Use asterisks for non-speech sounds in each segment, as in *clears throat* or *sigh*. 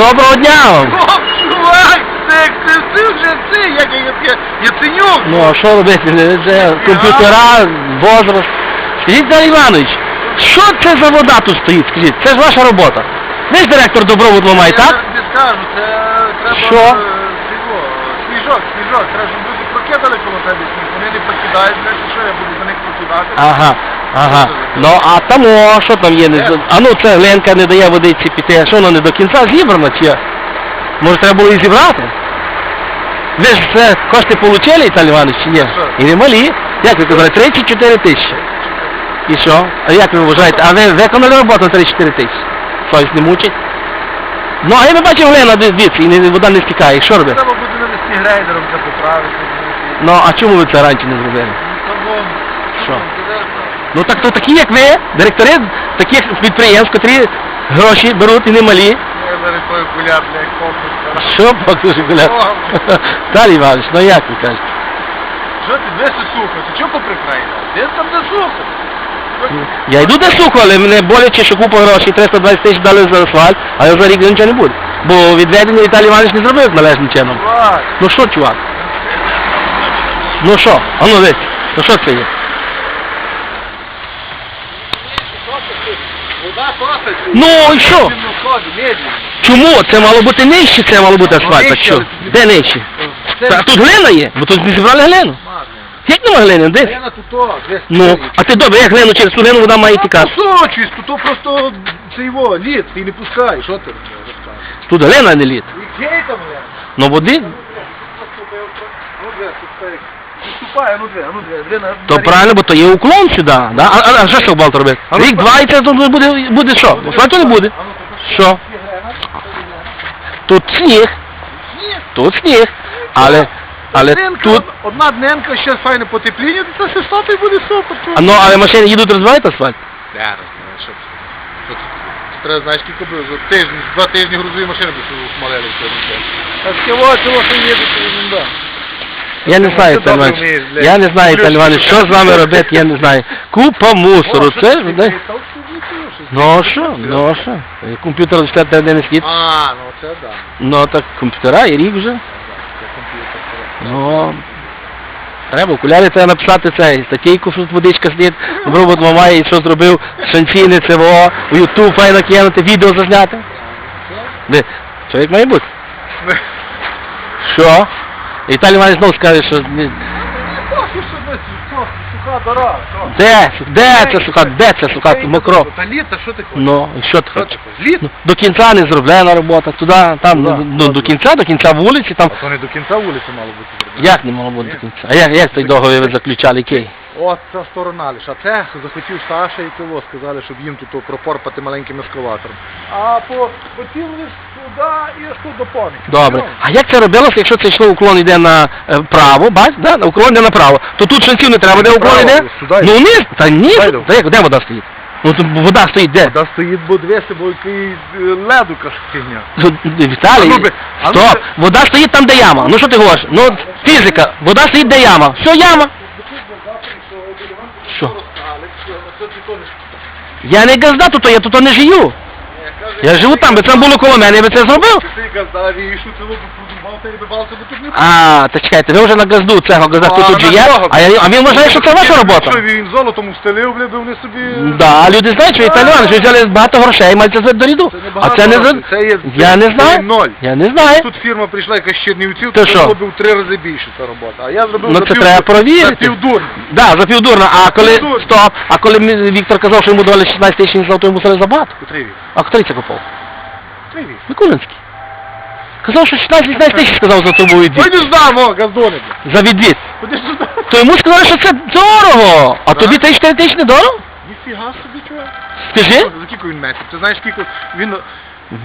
Доброго дня вам! Я, я, Яценюк. Ну, а що робити? Це комп'ютера, возраст. Скажіть, Віталій Іванович, що це за вода тут стоїть? Скажіть, це ж ваша робота. Ви ж директор добробут ламай, Я так? не скажу, це треба... Що? е, цього, Сніжок, сніжок, треба, щоб люди прокидали коло тебе сніг. Вони не прокидають, знаєш, що я буду за них прокидати. Ага, ага. Ну, а там, о, що там є? Не... з- А ну, це Ленка не дає водиці піти. А що воно не до кінця зібрано, чи як? Може, треба було і зібрати? Ви ж це кошти отримали, Віталій Іванович, чи ні? І не малі. Як ви казали, 34 тисячі. І що? А як ви вважаєте? А ви виконали роботу на 34 тисячі? Совість не мучить? Ну, а я не бачив Глена дивіться, і не, вода не стікає. Що робити? Треба буде навести грейдером це поправити. Ну, а чому ви це раніше не зробили? Тому, Що? Ну так то такі, як ви, директори таких підприємств, котрі гроші беруть і немалі. Я зараз той окуляр, блядь, комплекс. Що покажи, бля? Далі *laughs* Іванович, ну як ви кажете? Що ти, де це сухо? Ти чого поприкраїв? Де там де сухо? Я йду де сухо, але мене боляче, що купа грошей, 320 тисяч дали за асфальт, а я за рік нічого не буде. Бо відведення Віталій Іванович не зробив належним чином. Чувак, Ну що, чувак? Ну що? А ну дивись, ну що це є? вода пахать. Ну і що? Чому? Це мало бути нижче, це мало бути асфальт, так що? Де нижче? Та тут глина є, бо тут не зібрали глину. Як нема глини? Де? Я на туто, де Ну, а ти добре, як глину через ту глину вода має тікати? Кусочись, то просто це його, лід, ти не пускай, що ти? Тут глина, а не лід. І там, я. Ну води, Ну, тут Виступає, ну две, ну две, две на... то правильно, бо то є уклон сюди. Да? А, а, а що що бухгалтер робить? Ну, Рік, два і це тут буде, буде що? Асфальту не буде. Ну, тут Що? Тут сніг, тут сніг. Але, але Дненка, тут, одна дненка, ще файне потепління, то це все і буде супер. а, ну, але машини їдуть розбивають асфальт. Да, розумію, що це. Треба, знаєш, скільки було? За тиждень, два тижні грузові машини цього смалили робити. А з що то да. Я не знаю, Ти Віталій добре Іванович. вмієш, блядь. Я не знаю, Віталій Іванович, що з вами робити, я не знаю. Купа мусору, це ж, да? Ну а що? Ну а що? Комп'ютер 4 години світ. А, ну це да. Ну так комп'ютера і рік вже. Це комп'ютер. Ну, треба, окуляри треба написати цей, статейку, що тут водичка сидить, робот мамає, і що зробив, шанційне ЦВО, у Ютуб файно кинути, відео зазняти. Де? Що як має бути? *laughs* Що? І Віталій Іванович знову скаже, що... ні. Суха що? Де? Де це сука? Де це сука? Та Мокро. Та літо, що ти хочеш? Ну, і що ти Що хочеш? ти хочеш? Літо? Ну, до кінця не зроблена робота, туди, там, Куда? ну, до кінця, до кінця вулиці, там. А то не до кінця вулиці мало бути зроблено. Як не могло бути до кінця? А як, як той договір ви заключали, який? От ця сторона лише. А це захотів Саша і того сказали, щоб їм тут пропорпати маленьким ескалатором. А по хотів лиш сюди і аж тут до пам'яті. Добре. А як це робилося, якщо це йшло уклон йде на е, право, бач, да? на уклон йде направо, то тут шансів не треба, де уклон Направо, йде? сюди Ну ні, та ні, Сюди та як, де вода стоїть? Ну тут вода стоїть де? Вода стоїть, бо двесі, бо який е, леду фігня. Ну, Віталій, А ну би, а ну стоп, би. вода стоїть там, де яма. Ну що ти говориш? Ну, фізика, вода стоїть, де яма. Все, яма. Що? Я не газда тут, я тут не живу. Я живу там, би це було коло мене, я би це зробив. Ти казав, і що це бо тут не А, та чекайте, ви вже на газду цього газда Ну, тут же на є, кого? а, я, а він вважає, що це ваша робота. Що він золотом устелив, бля, вони собі... Да, а люди знають, що італіани, що взяли багато грошей, мають це до ряду. Це не А багато це не за... грошей, це є- Я не це знаю. ноль. Я не знаю. Тут фірма прийшла якась з Чернівців, То то що? зробив три рази більше ця робота. А я зробив Ну, за це пів- треба провірити. За півдурно. Да, за півдурно. А коли... Півдурно. Стоп. А коли мі- Віктор казав, що йому давали 16 тисяч, сказав, то йому стали забагато. Котрий вік? А хто це купав? Котрий вік? Микулинський. Казав, що 16-16 тисяч сказав за трубу Ой, відвід. не знаю, о, газдони, бля. За відвід. Ходи сюди. То йому сказали, що це дорого. А тобі 3-4 тисячі не дорого? Ніфіга собі, чувак. Скажи. За скільки він метрів? Ти знаєш, скільки він...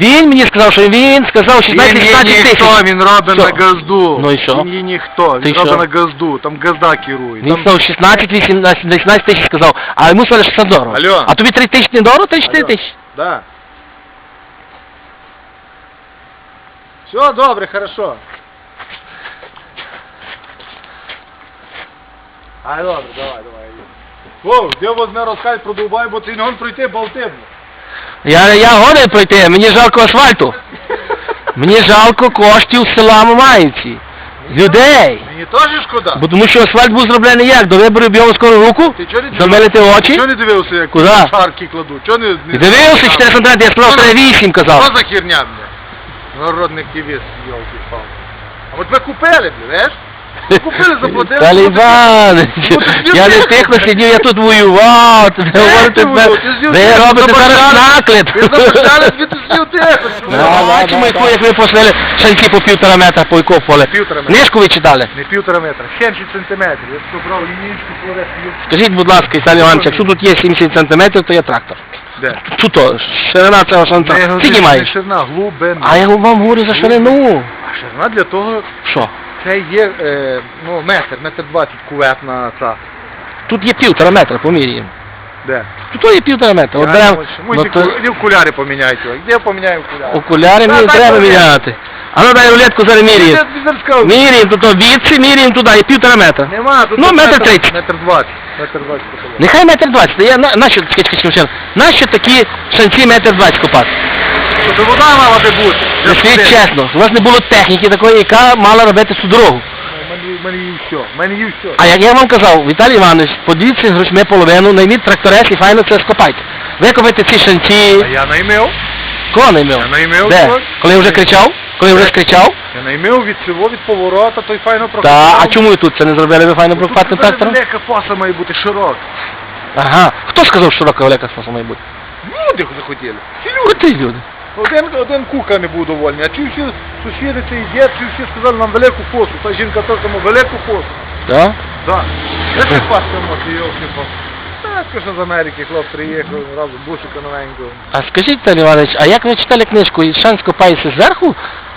Він мені сказав, що він сказав 16-16 тисяч. він робить Що? на газду. Ну і що? Він є ніхто, Ти він що? робить на газду, там газда керує. Він Там... сказав 16, 18, 18 тисяч сказав, а йому сказали, що це дорого. Алло. А тобі 3 тисячі не дорого, 3-4 Алло. тисячі. Да. Все, добре, хорошо. Ай, добре, давай, давай. О, де возьме про Дубай, бо ти не гон пройти болти. Я, я годен пройти, мені жалко асфальту. Мені жалко коштів села Мамаївці. Людей. Мені теж шкода. Бо тому що асфальт був зроблений як? До виборів б'ємо скоро руку? Ти чого не Замилити очі? Чого не дивився, як Куди? шарки кладуть? Чого не... не... Дивився 4 сантиметри, я сказав, треба 8 казав. Що за херня, бля? Народний кивіс, йолки палки А от ви купили, бля, знаєш? Купили, заплатили. Ну, *laughs* я не тихо. сидів, я тут воював, ти не говорите, ви ви робите зараз забажали. Ви забажали, звідти сидів тихо. Бачимо, яку, як ви посвили шанці по півтора метра по поле. Півтора метра. Книжку ви читали? Не півтора метра, 70 сантиметрів. Я тут брав лінійку, Скажіть, будь ласка, Віталій Іванович, якщо тут є 70 сантиметрів, то є трактор. Де? Тут ширина цього шанца. Скільки має? ширина, глибина. А я вам говорю за ширину. А ширина для того, Що? це є, е, ну, метр, метр двадцять куветна ця. Тут є півтора метра, поміряємо. Де? Тут є півтора метра. От беремо, хочу. ну, то окуляри поміняйте. Де поміняю окуляри? окуляри не мені треба міняти. А ну дай рулетку зараз міряємо. Я. Міряємо тут відси, міряємо туди, і півтора метра. Нема, тут Ну, метр тридцять. Метр двадцять. Метр двадцять. поколінь. Нехай метр двадцять. Я на, нащо, скажіть, скажіть, ще раз, нащо такі шанці метр двадцять копати? Щоб вода мала би бути. Не скажіть чесно, у вас не було техніки такої, яка мала робити цю дорогу. У мене, є все. В мене є все. А як я вам казав, Віталій Іванович, подивіться грошми половину, найміть тракторець і файно це скопайте. Викопайте ці шанці. А я наймив. Кого наймив? Я наймив. Де? когось. Коли вже кричав? Коли вже скричав? Я наймив від цього, від поворота, той файно Та, прокопав. а чому ви тут це не зробили? Ви файно прокопати Тут трактором? велика фаса має бути широка. Ага. Хто сказав, що широка велика фаса має бути? Люди захотіли. Куди люди? Один, один кука не був довольний, а ті всі сусіди цей дід, ті всі сказали нам велику фосу. Та жінка теж тому велику фосу. Так? Я не паска моти, йолки по. Так, що з Америки хлоп приїхав, разом бусика новенького. А скажіть, Віталій Іванович, а як ви читали книжку, шанс копається зверху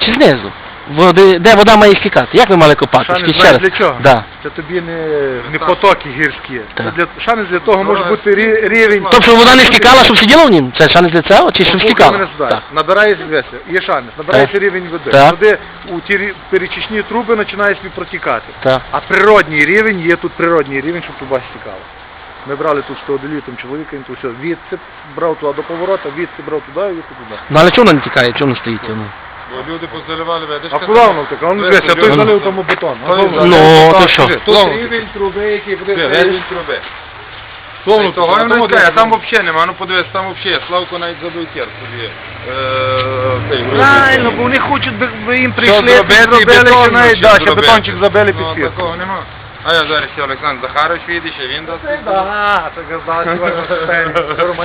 чи знизу? Води, де вода має стікати? Як ви мали копати? Шани Скажіть знаєш раз. для чого? Да. Це тобі не, не потоки гірські. Це Так. для, шанець для того може Ну, бути рі- рівень. Тобто вода не стікала, щоб сиділа в нім? Це шанс для цього? Чи щоб Слухай стікала? Так. Набираєш веси, є шанець, набирається рівень води. Так. Води у ті рі- перечисні труби починає собі протікати. Так. А природній рівень є тут природній рівень, щоб труба стікала. Ми брали тут 101 там чоловіка, він тут все відси брав туди до поворота, відси брав туди і відси туди. Ну але чому вона не тікає? Чому не стоїть? Ну, Бо люди позаливали ведеш. А куди воно таке? Воно дивися, той залив тому бетон. Ну, ну, то що? Тут рівень труби, який буде. Рівень труби. Словно Того тут, я а не знаю, там взагалі нема, ну подивись, там взагалі, Славко навіть забив кер собі. е, Правильно, бо вони хочуть, би їм прийшли, зробили, що навіть, да, ще бетончик забили під Ну, фір. такого нема. А я зараз Олександр Захарович віде, ще він дасть. Да, це газда,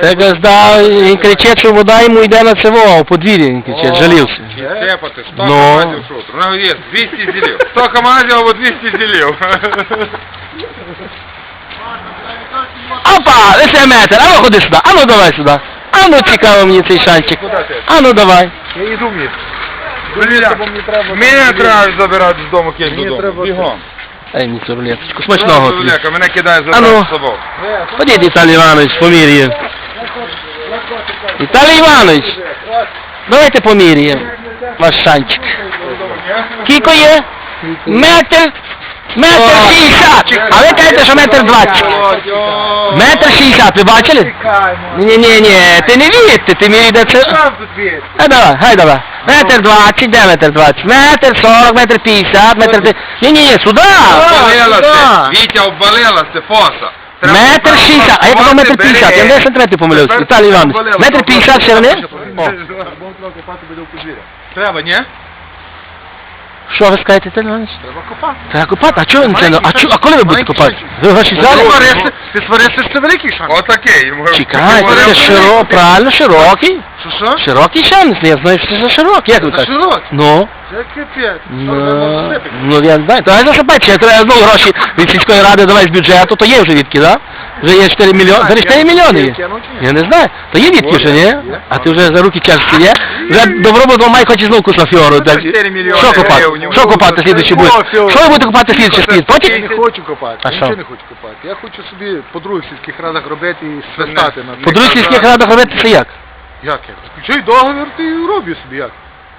Це *laughs* газда, він кричить, що вода йому йде на цево, у подвір'я він кричить, жалівся. Чи 100 Ну. камазів шутру. Ну, є, 200 зілів. 100 камазів або 200 зілів. Опа, це метр, а ну ходи сюди, а ну давай сюди. А ну цікаво мені цей шанчик. А ну давай. Я йду в місто. Мене треба забирати з дому кінь Мені додому. треба- Бігом. Дай мені цю рулеточку, смачного тобі. Лека, мене кидає за ну. з собою. Ходіть, Віталій Іванович, поміряємо. Віталій Іванович, давайте поміряємо ваш шанчик. Скільки є? Метр, метр шістдесят. А ви кажете, що метр двадцять. Метр шістдесят, ви бачили? Ні-ні-ні, ти не вірите, ти мені де це... А давай, хай давай. Метр двадцять, де метр двадцять? Метр сорок, метр п'ятдесят, метр... ти- Ні-ні-ні, сюди! Обвалилася, Вітя обвалилася, фоса. Метр шістдесят, а я казав метр п'ятдесят, я 10 сантиметрів помилився. Віталій Іванович, метр п'ятдесят ширини? Треба, ні? Що ви скажете, Віталій Іванович? Треба копати. Треба копати, а чого ви це? А, чо- а коли ви будете копати? Ви гроші взяли? ти сварився, що це великий шанс. Отакий. Чекайте, це широ, правильно, широкий. Що що? Широкий шанс, я знаю, що це за широкий, як ви Це кажете? широкий. Ну, Це капець. ну, ну я не знаю, то я засипати, ще треба знову гроші від сільської ради давай з бюджету, то є вже відки, да? Вже є 4 мільйони, зараз 4 мільйони є. Я не знаю, то є відки вже, ні? А ти вже за руки тяжкі є? Вже добробут вам має хоче знову кусна фіору. так? 4 мільйони Що копати? Що копати слідуючий буде? Що ви будете копати слідуючий скіт? Я не хочу копати, я нічого не хочу копати. Я хочу собі по других сільських радах робити і свистати на По другій сільських радах робити це як? Як як? Включай договір, ти і роблю собі як.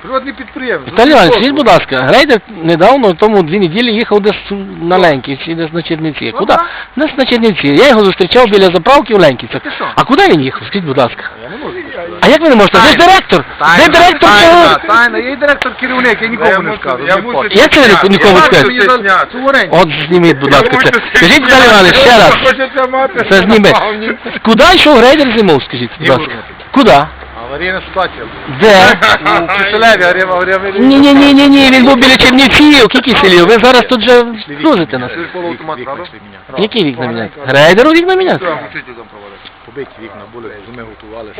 Приватний підприємець. Віталій скажіть, будь ласка, Грейдер недавно, тому дві неділі їхав десь на Леньків чи десь на Чернівці. Ну, Куди? Десь на Чернівці. Я його зустрічав біля заправки в що? А куди він їхав? Скажіть, будь ласка. Я не можу. А як ви не можете? Ви ж директор! Ви директор тайна, цього... тайна, я і директор керівник, я нікому не скажу. Я не це нікому зняти. Суверенні. От зніміть, будь ласка, Я це. Скажіть. Віталій Іванович, ще раз. Це забавні. Куди йшов грейдер зимов, скажіть, будь ласка? Куди? Аварійна ситуація. Де? У Киселеві, Арєва, Арєва. Ні, ні, ні, ні, ні, він був біля Чернівців, скільки селів. Ви зараз тут же грузите нас. полуавтомат, правда? Які вікна міняти? Грейдеру вікна міняти? Побиті вікна були, ми готували.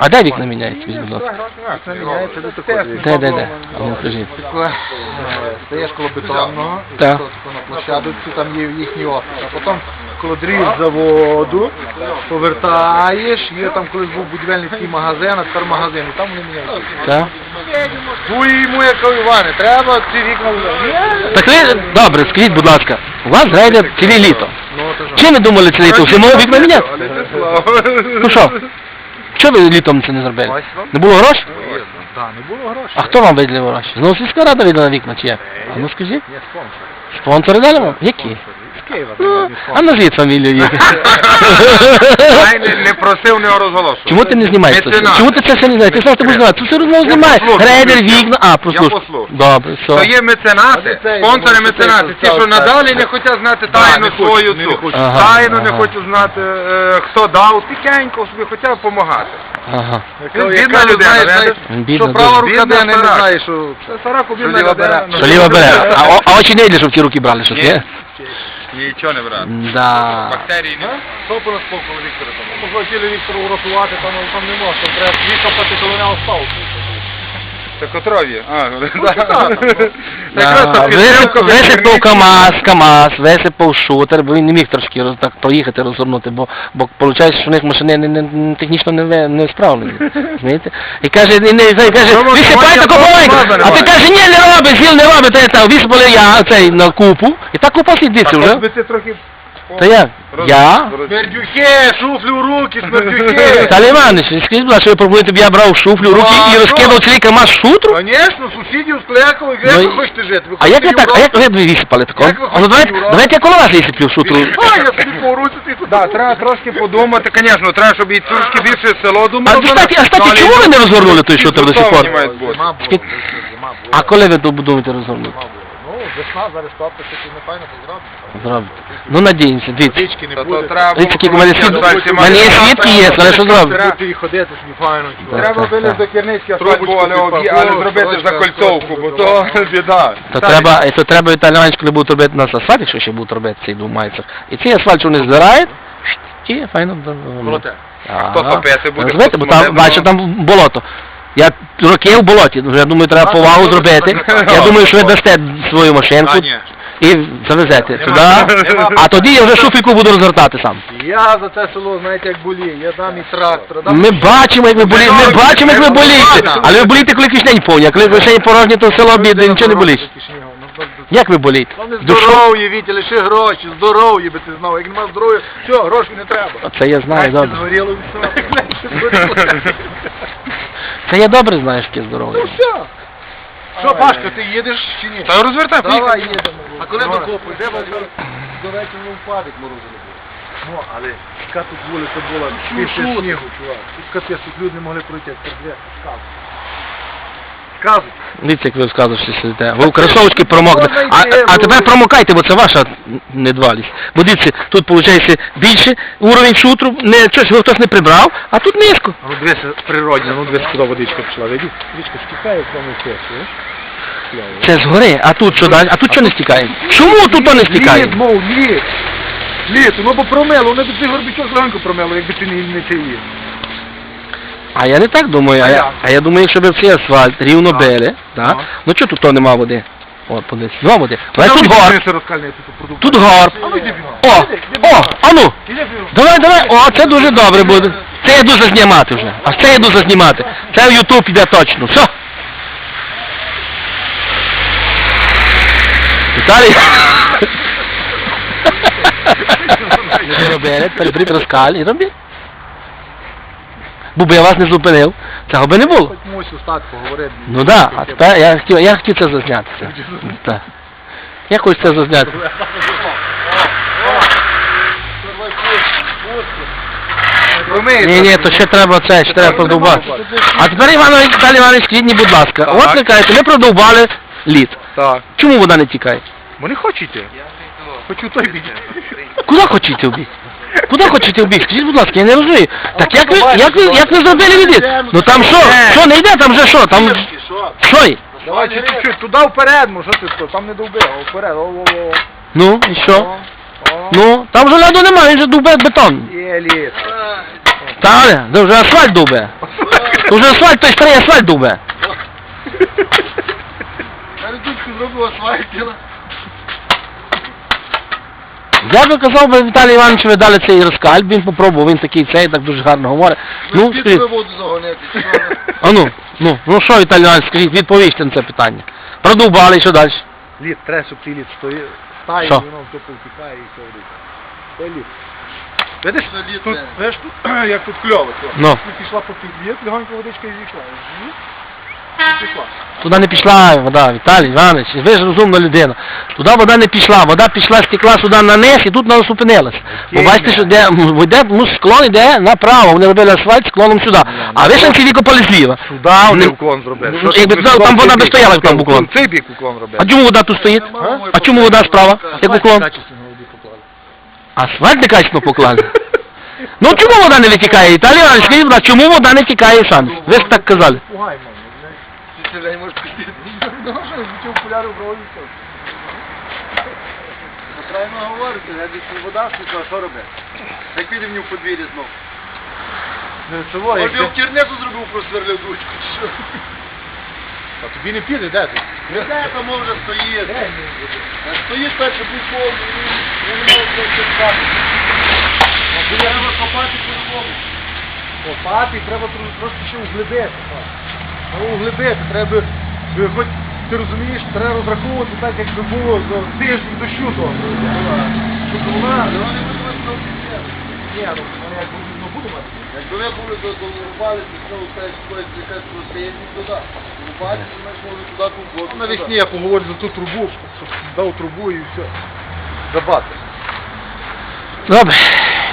А де вікна міняють? Візьміть, будь ласка. Вікна міняється до такого. Де, де, де? А ну, кажіть. Е, Стаєш коло бетонного, Так. на площадці, там є їхній офіс, а потім коло дріз заводу повертаєш, є там колись був будівельний такий магазин, а тепер магазин, і там вони міняють. Так? І йому як Іване, треба ці вікна вже. Так ви, добре, скажіть, будь ласка, у вас грейдер ціле літо. Чи не думали ціле літо? Зимову вікна міняти? Це. Ну що? Чого ви літом це не зробили? Не було грошей? Так, не було грошей. А хто вам виділив гроші? Знову сільська рада видала вікна чи як? А ну скажіть. Спонсори дали вам? Які? Києва. Ну, а назвіть фамілію. Ай, не, не просив, не розголошував. Чому ти не знімаєш це? Меценат. Чому ти це все не знаєш? Ти сказав, ти будеш знімати. Ти все одно знімаєш. послухаю. Вікна. А, Я послухай. послухаю. Добре, То все. є меценати, спонсори меценати, ті, що представити. надалі не хочуть знати тайну не хочуть, свою не цю. хочуть. Ага, Тайну не ага. хочуть знати, е, хто дав, тихенько собі хотів допомагати. Ага. Він бідна людина, знаєш? Бідна Що права дуже. рука Бідна де не стара. знає, що... Це Сараку бідна ліва людина. бере. Що ліва бере? А, о- а очі не йде, щоб ті руки брали щось, ні? Нічого не брати. Да. Бактерії не. Хто по нас Віктора там? Ми хотіли Віктору урятувати, там, там не можна, треба викопати, коли не осталося. Це котрові. А, *laughs* *laughs* так. Да. Так, Висип- Висипав КАМАЗ, КАМАЗ, висипав шутер, бо він не міг трошки роз- так проїхати, розгорнути, бо, бо виходить, що у них машини не, не, не- технічно не, ви- не справлені. Знаєте? І каже, не, не, і каже, Ну, от висипай сьогодні таку маленьку, а ти немає. каже, ні, не робить, зіл не робить, та я так, висипали я цей на купу, і так купа сидиться вже. Ви це трохи... Та я, я? шуфлі в руки! Віталій *laughs* Іванович, скажіть, будь ласка, що ви пропонуєте, щоб я брав шуфлю в руки Ну, а і розкидав цілий КАМАЗ шутру? Звісно, сусідів склякали, Ну, як ви хочете жити? Ви А як ви так, а як ви висипали такого? Як ви А ну давайте, хочете давайте я коло вас висиплю шутру. А, я собі по руці, ти тут. Да, треба трошки подумати, звісно, треба, щоб і трошки більше село думало. А, кстати, а, кстати, чому ви не розгорнули той шутер до сих пор? Зима була. А коли ви тут думаєте розгорнути? Зима була. Ну, весна, зараз топка, щось не файно, то зробимо. Зробите. Ну надіємося, дивіться. Водички не буде. Дивіться, скільки в мене ходити, свід- в мене є свідки є, але що зробити? Треба- Будете і ходити собі файно. Треба Так, виліз так. до керницьки, Трубочку але, підпав. але зробити закольцовку, бо то *laughs* біда. То треба, і то треба Віталій Іванович, коли будуть робити нас асфальт, якщо ще будуть робити цей думається. І цей асфальт, що вони збирають, і файно. Проте. Хто топити буде, Розумієте, бо там, бачу, ну. там болото. Я роки в болоті, ну, я думаю, треба повагу зробити. Я думаю, що ви дасте свою машинку і завезете туди. А тоді я вже шуфіку буду розгортати сам. Я за це село, знаєте, як болію. Я дам і трактор. дам Ми бачимо, як ви болієте, ми Ну, бачимо, як ви ну, болієте. Але ви болієте, коли кишень повні, а коли кишень порожні, то село бідне, нічого не болить. Як ви болієте? Вони Душу? здоров'я, Вітя, лише гроші, здоров'я би ти знав. Як нема здоров'я, все, грошей не треба. Це я знаю добре. Згоріло все. *laughs* *laughs* Це я добре знаю, що таке здоров'я. Ну все. Що, Пашка, ти їдеш чи ні? Та розвертай, Давай поїхали. їдемо. А коли Давай. докопуєш? Де вас до вечора не впадить морозиво буде. Ну, але яка тут вулиця була, після снігу, чувак. Тут капець, тут люди не могли пройти. Це де? Сказ. Сказуй. Дивіться, як ви розказуєте, що сидите. Ви у кросовочки промокли. А, а тепер промокайте, бо це ваша недбалість. Бо дивіться, тут виходить більше, уровень шутру, не, щось хтось не прибрав, а тут низько. Ну, дивися, природня, ну дивись, куди водичка пішла. Видиш? Водичка стікає в тому все, чуєш? Це згори, а тут що далі? А тут що не стікає? Чому тут то не стікає? Лід, мов, лід. Лід, ну бо промело, воно б цей горбічок легенько промело, якби ти не, не цей лід. А я не так думаю, а А я, а я думаю, якщо б всі асфальт рівно А. били, да? А. ну чого тут то нема води? От, подивись, нема води. Але тут ось гор, тут продукт. гор. А ну. О, о, бігом. а ну, давай, давай, о, це дуже добре буде. Це я дуже знімати вже, а це я дуже знімати. Це в Ютуб піде точно, все. Віталій. *laughs* Робили, перебріть розкаль і робіть. Бо би я вас не зупинив, цього би не було. Хоч мусю стати поговорити. Ну да, а тепер я хотів, я хотів це зазняти. Це. Так. Я хочу це зазняти. Ні, ні, то ще треба це, ще треба продовбати. А тепер Іванович, Віталій Іванович, скажіть мені, будь ласка, Так. от ви кажете, ми продовбали лід. Так. Чому вода не тікає? Бо не хочете. Хочу той біді. Куди хочете обіг? Куди хочете обіг? Скажіть, будь ласка, я не розумію. Так як ви, як ви, як ви зробили відід? Ну там що? Що не йде, там вже що? Там що є? Давай чуть-чуть, туди вперед, може ти що, там не довбив, а вперед, о-о-о. Ну, і що? Ну, там вже льоду немає, він же дубе бетон. Є ліс. Та, але, це вже асфальт дубе. То вже асфальт, той старий асфальт дубе. Передучку зробив асфальт. Я би казав би Віталій Іванович, ви дали цей розкальб, він попробував, він такий цей, так дуже гарно говорить. Ну, скажіть, воду а ну, ну, ну що, Віталій Іванович, скажіть, відповісти на це питання. Продовбали, що далі? Ліс, треба, щоб стоїть, стає, Що? воно все повтікає і все робить. Це ліс. Видиш, тут, видиш, тут, *clears throat* як тут кльово, все. Ну. Пішла по легонько водичка і зійшла. Ні? Пішла. Туди не пішла вода, Віталій Іванович, ви ж розумна людина. Туди вода не пішла, вода пішла, стекла сюди на низ і тут вона зупинилась. Бо бачите, що де, йде, ну, склон йде направо, вони робили асфальт склоном сюди. А ви ще викопали зліва. Сюди вони Ну, уклон зробили. ну, якби туди, там в цей вода би стояла, як там уклон. Цей бік уклон робив. А чому вода тут стоїть? А чому вода справа, як уклон? Асфальт некачественно поклали. Ну чому вода не витікає? Віталій Іванович, скажіть, чому вода не тікає сам? Ви ж так казали. Пугай, мам. Ти не можеш піти. Ну що, в ролі все. Правильно говорите, я десь вода скільки, а що робити? Як піде в знов. Не цього, Ось як я в ти... кірнету зробив, просверлив дучку. Що? А тобі не піде, де ти? Не знаю, там може стоїть. Стоїть перше буквою, я не можу просто чекати. Треба копати по-любому. Копати треба тро- трошки ще углибити. Треба углибити, треба, хоч ти розумієш, треба розраховувати так, як би було за тиждень дощу того. Щоб вона... Є. Ні, ну вона як буде, ну буде мати. Якби ви були до долурбали, то знову скажуть, що це якась не туди. Рубати, то ми ж могли туди ту воду. Навесні я поговорю за ту трубу, щоб дав трубу і все. Забати. Добре,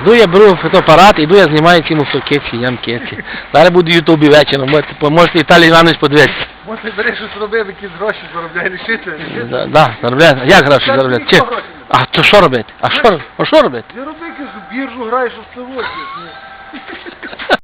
йду я беру фотоапарат, іду я знімаю ці мусорки, ці ямки. Зараз буду в Ютубі вечором, можете, можете Віталій Іванович подивитися. Може ти береш щось робив, якісь гроші заробляє, рішити. Да, да, заробляє. Як гроші заробляти? Чи? А то що робити? А що, а що робити? Я роби якусь біржу граєш у село.